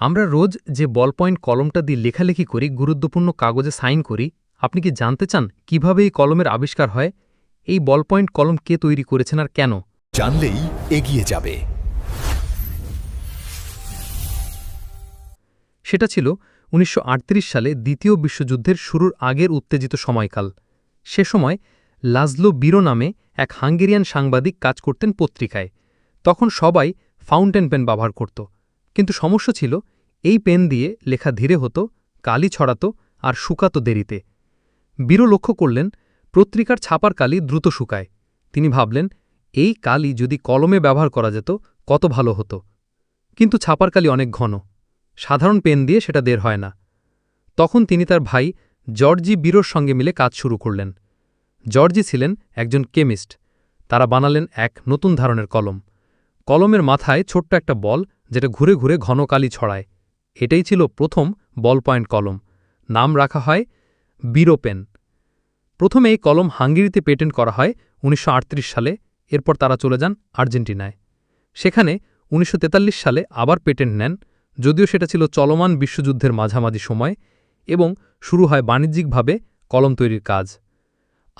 আমরা রোজ যে বল পয়েন্ট কলমটা দিয়ে লেখালেখি করি গুরুত্বপূর্ণ কাগজে সাইন করি আপনি কি জানতে চান কীভাবে এই কলমের আবিষ্কার হয়? এই বল পয়েন্ট কলম কে তৈরি করেছেন আর কেন? জানলেই এগিয়ে যাবে। সেটা ছিল উনিশশো আটত্রিশ সালে দ্বিতীয় বিশ্বযুদ্ধের শুরুর আগের উত্তেজিত সময়কাল। সে সময় লাজলো বিরো নামে এক হাঙ্গেরিয়ান সাংবাদিক কাজ করতেন পত্রিকায়। তখন সবাই ফাউন্টেন পেন ব্যবহার করত। কিন্তু সমস্যা ছিল, এই পেন দিয়ে লেখা ধীরে হতো, কালি ছড়াতো আর শুকাতো দেরিতে। বীরো লক্ষ্য করলেন, পত্রিকার ছাপার কালি দ্রুত শুকায়। তিনি ভাবলেন, এই কালি যদি কলমে ব্যবহার করা যেত, কত ভালো হতো। কিন্তু ছাপার কালি অনেক ঘন। সাধারণ পেন দিয়ে সেটা দের হয় না। তখন তিনি তার ভাই জর্জি বীরোর সঙ্গে মিলে কাজ শুরু করলেন। জর্জি ছিলেন একজন কেমিস্ট। তারা বানালেন এক নতুন ধরনের কলম। কলমের মাথায় ছোট্ট একটা বল যেটা ঘুরে ঘুরে ঘন কালি ছড়ায়। এটাই ছিল প্রথম বল পয়েন্ট কলম। নাম রাখা হয় বিরোপেন। প্রথমে এই কলম হাঙ্গেরিতে পেটেন্ট করা হয় উনিশশো আটত্রিশ সালে, এরপর তারা চলে যান আর্জেন্টিনায়। সেখানে উনিশশো তেতাল্লিশ সালে আবার পেটেন্ট নেন, যদিও সেটা ছিল চলমান বিশ্বযুদ্ধের মাঝামাঝি সময় এবং শুরু হয় বাণিজ্যিকভাবে কলম তৈরির কাজ।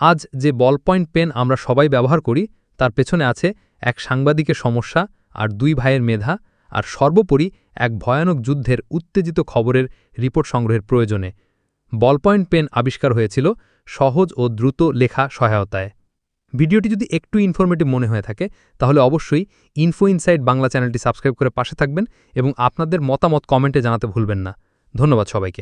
আজ যে বল পয়েন্ট পেন আমরা সবাই ব্যবহার করি, তার পেছনে আছে এক সাংবাদিকের সমস্যা আর দুই ভাইয়ের মেধা, আর সর্বোপরি এক ভয়ানক যুদ্ধের উত্তেজিত খবরের রিপোর্ট সংগ্রহের প্রয়োজনে। বল পয়েন্ট পেন আবিষ্কার হয়েছিল সহজ ও দ্রুত লেখা সহায়তায়। ভিডিওটি যদি একটু ইনফরমেটিভ মনে হয়ে থাকে, তাহলে অবশ্যই ইনফো ইনসাইট বাংলা চ্যানেলটি সাবস্ক্রাইব করে পাশে থাকবেন এবং আপনাদের মতামত কমেন্টে জানাতে ভুলবেন না। ধন্যবাদ সবাইকে।